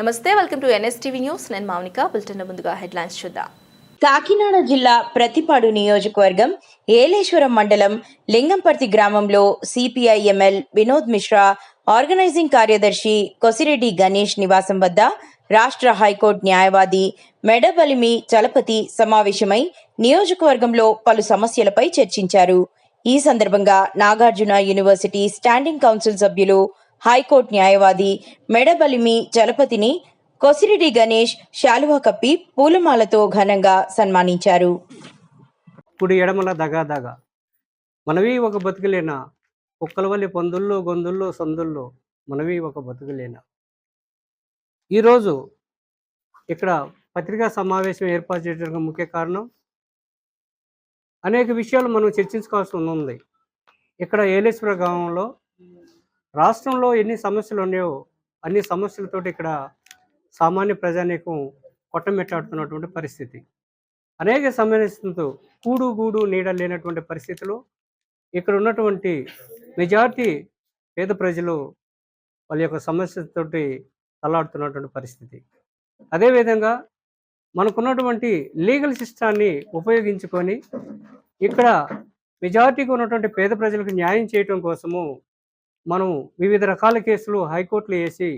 నమస్తే welcome to NSTV news. నేను Mounika bulletin ముందుగా హెడ్లైన్స్ చూద్దాం. కాకినాడ జిల్లా ప్రతిపాడు నియోజకవర్గం ఏలేశ్వరం మండలం లింగంపర్తి గ్రామంలో CPI ML Vinod Mishra organizing కార్యదర్శి కొసిరెడ్డి గణేష్ నివాసం వద్ద రాష్ట్ర హైకోర్టు న్యాయవాది మెడబలిమి చలపతి సమావేశమై నియోజకవర్గంలో పలు సమస్యలపై చర్చించారు. ఈ సందర్భంగా నాగార్జున యూనివర్సిటీ స్టాండింగ్ కౌన్సిల్ సభ్యులు హైకోర్టు న్యాయవాది మెడబలిమి చలపతిని కొసిరెడ్డి గణేష్ శాలువా కప్పి పూలమాలతో ఘనంగా సన్మానించారు. కుడి ఎడమల దగా దగా. మనవి ఒక బతుకులేనా? కుక్కలవల్లి పందుల్లో గొంతుల్లో సందుల్లో మనవి ఒక బతుకులేనా? ఈరోజు ఇక్కడ పత్రికా సమావేశం ఏర్పాటు చేయడానికి ముఖ్య కారణం అనేక విషయాలు మనం చర్చించుకోవాల్సి ఉంది. ఇక్కడ ఏలేశ్వర గ్రామంలో రాష్ట్రంలో ఎన్ని సమస్యలు ఉన్నాయో అన్ని సమస్యలతోటి ఇక్కడ సామాన్య ప్రజానీకం కొట్టమెట్టాడుతున్నటువంటి పరిస్థితి. అనేక సమస్యలతో కూడు గూడు నీడ లేనటువంటి పరిస్థితిలో ఇక్కడ ఉన్నటువంటి మెజార్టీ పేద ప్రజలు వాళ్ళ యొక్క సమస్యతోటి తలాడుతున్నటువంటి పరిస్థితి. అదేవిధంగా మనకున్నటువంటి లీగల్ సిస్టాన్ని ఉపయోగించుకొని ఇక్కడ మెజార్టీగా ఉన్నటువంటి పేద ప్రజలకు న్యాయం చేయటం కోసము మనం వివిధ రకాల కేసులు హైకోర్టులు వేసి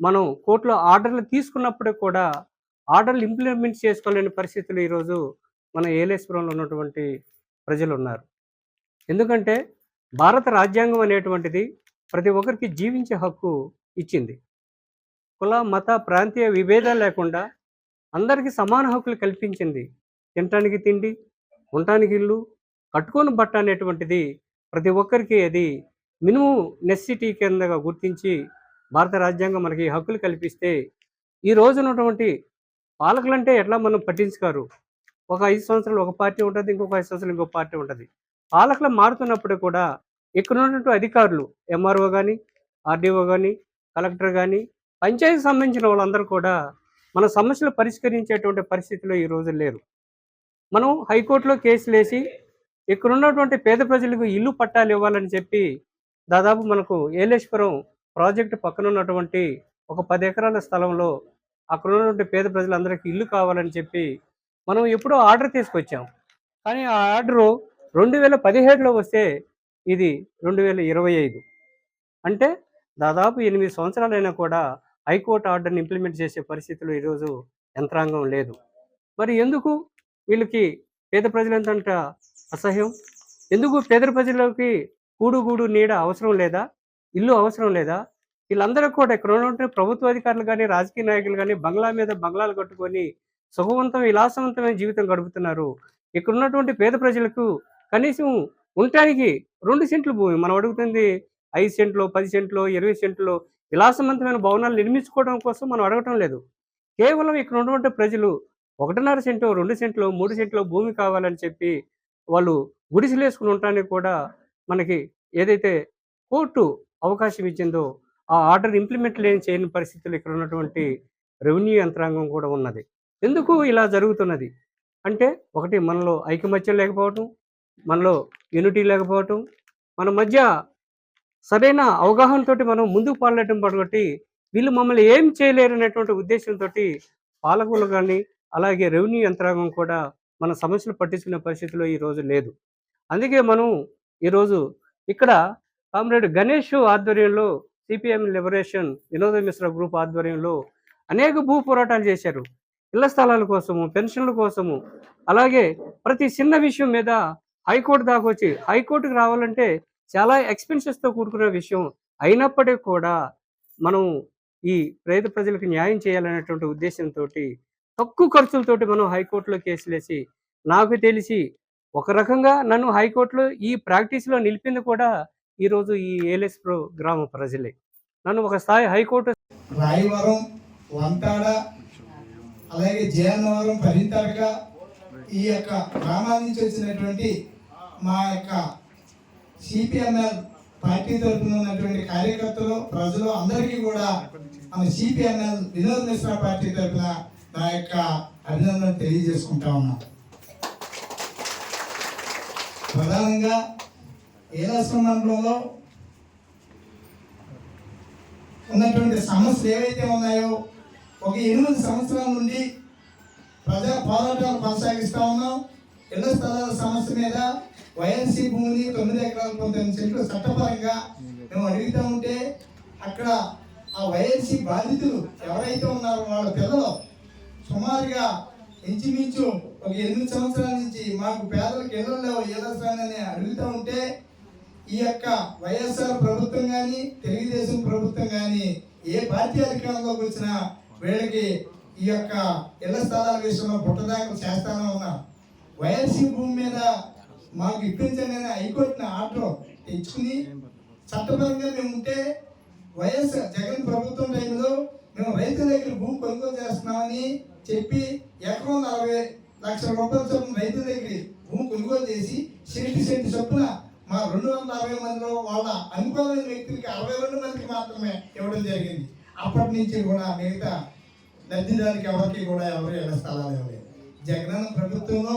మనం కోర్టులో ఆర్డర్లు తీసుకున్నప్పుడు కూడా ఆర్డర్లు ఇంప్లిమెంట్ చేసుకోలేని పరిస్థితులు ఈరోజు మన ఏలేశ్వరంలో ఉన్నటువంటి ప్రజలు ఉన్నారు ఎందుకంటే భారత రాజ్యాంగం అనేటువంటిది ప్రతి ఒక్కరికి జీవించే హక్కు ఇచ్చింది. కుల మత ప్రాంతీయ విభేదాలు లేకుండా అందరికీ సమాన హక్కులు కల్పించింది. తినటానికి తిండి ఉండటానికి ఇల్లు కట్టుకొని బట్ట అనేటువంటిది ప్రతి ఒక్కరికి అది మినిమం నెసిటీ కిందగా గుర్తించి భారత రాజ్యాంగం మనకి హక్కులు కల్పిస్తే ఈ రోజు ఉన్నటువంటి పాలకులంటే ఎట్లా మనం పట్టించుకారు? ఒక ఐదు సంవత్సరాలు ఒక పార్టీ ఉంటుంది ఇంకొక ఐదు సంవత్సరాలు ఇంకొక పార్టీ ఉంటుంది. పాలకులు మారుతున్నప్పుడు కూడా ఇక్కడ ఉన్నటువంటి అధికారులు ఎంఆర్ఓ కానీ ఆర్డీఓ కానీ కలెక్టర్ కానీ పంచాయతీకి సంబంధించిన వాళ్ళందరూ కూడా మన సమస్యలు పరిష్కరించేటువంటి పరిస్థితిలో ఈ రోజు లేరు. మనం హైకోర్టులో కేసులు వేసి ఇక్కడ ఉన్నటువంటి పేద ప్రజలకు ఇల్లు పట్టాలు ఇవ్వాలని చెప్పి దాదాపు మనకు ఏలేశ్వరం ప్రాజెక్టు పక్కన ఉన్నటువంటి ఒక పది ఎకరాల స్థలంలో అక్కడ ఉన్నటువంటి పేద ప్రజలందరికీ ఇల్లు కావాలని చెప్పి మనం ఎప్పుడో ఆర్డర్ తీసుకొచ్చాం. కానీ ఆ ఆర్డరు రెండు వేల పదిహేడులో వస్తే ఇది రెండు వేల ఇరవై ఐదు. అంటే దాదాపు ఎనిమిది సంవత్సరాలైనా కూడా హైకోర్టు ఆర్డర్ని ఇంప్లిమెంట్ చేసే పరిస్థితిలో ఈరోజు యంత్రాంగం లేదు. మరి ఎందుకు వీళ్ళకి పేద ప్రజలంతంట అసహ్యం? ఎందుకు పేద ప్రజలకి కూడు గూడు నీడ అవసరం లేదా? ఇల్లు అవసరం లేదా? వీళ్ళందరూ కూడా ఇక్కడ ఉన్నటువంటి ప్రభుత్వ అధికారులు కానీ రాజకీయ నాయకులు కానీ బంగ్లా మీద బంగ్లాలు కట్టుకొని సుఖవంతం విలాసవంతమైన జీవితం గడుపుతున్నారు. ఇక్కడ ఉన్నటువంటి పేద ప్రజలకు కనీసం ఉండటానికి రెండు సెంట్లు భూమి. మనం అడుగుతుంది ఐదు సెంట్లు పది సెంట్లు ఇరవై సెంట్లు విలాసవంతమైన భవనాలు నిర్మించుకోవడం కోసం మనం అడగటం లేదు. కేవలం ఇక్కడ ఉన్నటువంటి ప్రజలు ఒకటిన్నర సెంటు రెండు సెంట్లు మూడు సెంట్లు భూమి కావాలని చెప్పి వాళ్ళు గుడిసెలు వేసుకుని ఉండటానికి కూడా మనకి ఏదైతే కోర్టు అవకాశం ఇచ్చిందో ఆ ఆర్డర్ ఇంప్లిమెంట్ లేని చేయని పరిస్థితులు ఇక్కడ ఉన్నటువంటి రెవెన్యూ యంత్రాంగం కూడా ఉన్నది. ఎందుకు ఇలా జరుగుతున్నది? అంటే ఒకటి మనలో ఐకమత్యం లేకపోవటం మనలో యూనిటీ లేకపోవటం మన మధ్య సరైన అవగాహనతోటి మనం ముందుకు పాడలేటం పడగొట్టి వీళ్ళు మమ్మల్ని ఏం చేయలేరు అనేటువంటి ఉద్దేశంతో పాలకులు కానీ అలాగే రెవెన్యూ యంత్రాంగం కూడా మన సమస్యలు పట్టించుకునే పరిస్థితిలో ఈ రోజు లేదు. అందుకే మనం ఈరోజు ఇక్కడ కామ్రేడ్ గణేష్ ఆధ్వర్యంలో సిపిఎం లిబరేషన్ వినోద మిశ్రా గ్రూప్ ఆధ్వర్యంలో అనేక భూ పోరాటాలు చేశారు. ఇళ్ళ స్థలాల కోసము పెన్షన్ల కోసము అలాగే ప్రతి చిన్న విషయం మీద హైకోర్టు దాకా వచ్చి హైకోర్టుకు రావాలంటే చాలా ఎక్స్పెన్సెస్తో కూడుకున్న విషయం అయినప్పటికీ కూడా మనం ఈ పేద ప్రజలకు న్యాయం చేయాలనేటువంటి ఉద్దేశంతో తక్కువ ఖర్చులతోటి మనం హైకోర్టులో కేసులేసి నాకు తెలిసి ఒక రకంగా నన్ను హైకోర్టులో ఈ ప్రాక్టీస్లో నిలిపింది కూడా ఈరోజు ఈ ఏలేశ్వరం గ్రామ ప్రజలే. నన్ను ఒక స్థాయి హైకోర్టు రాయవరం వంటాడ అలాగే జయన్నవరం పరితరక ఈ యొక్క గ్రామాల నుంచి వచ్చినటువంటి మా యొక్క సిపిఎంఎల్ పార్టీ తరఫున ఉన్నటువంటి కార్యకర్తలు ప్రజలు అందరికీ కూడా మన సిపిఎంఎల్ వినోద్ మిశ్రా పార్టీ తరఫున నా యొక్క అభినందనలు తెలియజేసుకుంటా ఉన్నాం ప్రధానంగా ఏలాశ్వరం మండలంలో ఉన్నటువంటి సమస్యలు ఏవైతే ఉన్నాయో ఒక ఎనిమిది సంవత్సరాల నుండి ప్రజా పోరాటాలు కొనసాగిస్తూ ఉన్నాం. ఇళ్ళ స్థలాల సమస్య మీద వైఎన్సీ భూమిని తొమ్మిది ఎకరాల పంతొమ్మిది సెంట్లు చట్టపరంగా మేము అడుగుతూ ఉంటే అక్కడ ఆ వైఎన్సీ బాధితులు ఎవరైతే ఉన్నారో వాళ్ళ పిల్లలు సుమారుగా ఇంచుమించు ఒక ఎనిమిది సంవత్సరాల నుంచి మాకు పేదలకు ఇళ్ళు లేవు ఏదోసానని అడుగుతూ ఉంటే ఈ యొక్క వైఎస్ఆర్ ప్రభుత్వం కానీ తెలుగుదేశం ప్రభుత్వం కానీ ఏ పార్టీ అధికారంలోకి వచ్చినా వీళ్ళకి ఈ యొక్క ఇళ్ళ స్థలాల విషయంలో పుట్టదాఖలు చేస్తానే ఉన్నా. వైఎస్సీ భూమి మీద మాకు ఇప్పించండి అని హైకోర్టుని ఆర్డర్ తెచ్చుకుని చట్టపరంగా మేము ఉంటే వైఎస్ జగన్ ప్రభుత్వం టైంలో మేము రైతుల దగ్గర భూమి కొనుగోలు చేస్తున్నామని చెప్పి ఎకరం నలభై లక్షల రూపాయల చొప్పున రైతుల దగ్గర భూమి కొనుగోలు చేసి సెంటు సెంటు చొప్పున మా రెండు వందల అరవై మందిలో వాళ్ళ అనుకూలమైన వ్యక్తులకి అరవై రెండు మందికి మాత్రమే ఇవ్వడం జరిగింది. అప్పటి నుంచి కూడా మిగతా లబ్ధిదారికి ఎవరికి కూడా ఎవరు ఇళ్ళ స్థలాలు ఇవ్వలేదు. జగనన్న ప్రభుత్వంలో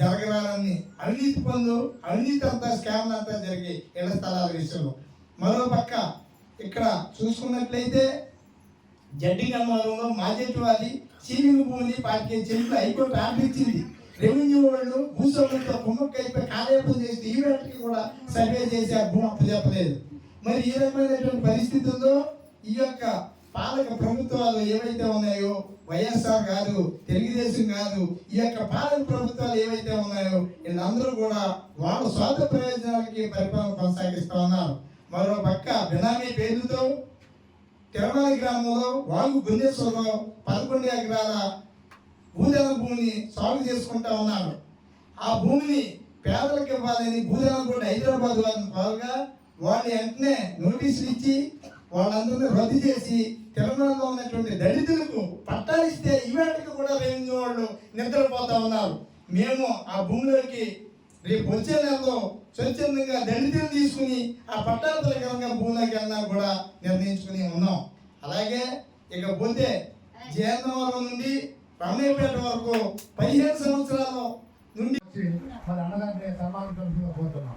జరగరాలని అవినీతి పనులు అవినీతి అంతా స్కామ్లు అంతా జరిగి ఇళ్ళ స్థలాల విషయంలో. మరో పక్క ఇక్కడ చూసుకున్నట్లయితే జడ్డి మాజెట్ వాళ్ళి సీలింగ్ భూమిని పార్టీ చెల్లి హైకోర్టు ఆర్పించింది రెవెన్యూ వాళ్ళు భూస్వాములతో కుమ్మక్కైపోయి కాలేపం చేసి ఈ కూడా సర్వే చేసి ఆ భూమి అప్పచెప్పలేదు మరి ఏ రకమైనటువంటి పరిస్థితుల్లో ఈ యొక్క పాలక ప్రభుత్వాలు ఏవైతే ఉన్నాయో వైఎస్ఆర్ కాదు తెలుగుదేశం కాదు ఈ యొక్క పాలక ప్రభుత్వాలు ఏవైతే ఉన్నాయో వీళ్ళందరూ కూడా వాళ్ళ స్వార్థ ప్రయోజనాలకి పరిపాలన కొనసాగిస్తూ ఉన్నారు. మరో పక్క బినామీ పేరుతో తెరవాలి గ్రామంలో వాగు గుంజేశ్వరరావు పదకొండు ఎకరాల భూజల భూమిని సాగు చేసుకుంటా ఉన్నారు. ఆ భూమిని పేదలకు ఇవ్వాలని భూజల కూడా హైదరాబాద్ వారిని కోరగా వాళ్ళు వెంటనే నోటీసులు ఇచ్చి వాళ్ళందరినీ రద్దు చేసి తెలంగాణలో ఉన్నటువంటి దళితులకు పట్టాలిస్తే ఇస్తే కూడా లేని వాళ్ళు నిద్రపోతా ఉన్నారు. మేము ఆ భూమిలోకి రేపు వచ్చే నెలలో స్వచ్ఛందంగా దళితులు తీసుకుని ఆ పట్టాల ప్రకారంగా భూమిలోకి వెళ్ళినా కూడా నిర్ణయించుకుని ఉన్నాం. అలాగే ఇక పోతే జయన్నవరం నుండి రమణయ్యపేట వరకు పదిహేను సంవత్సరాల నుండి మరి అన్నగారిని సన్మానించాల్సిందిగా కోరుతున్నాం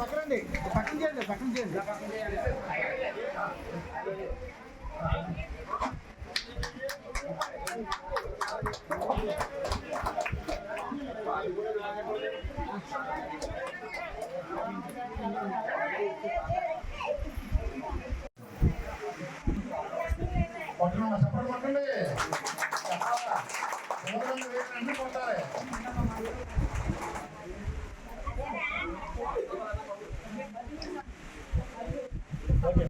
పక్కనండి. పక్కన చేయండి పక్కన చేయండి. పట్టణం చెప్పండి పట్టండి అన్ని కొట్టాలి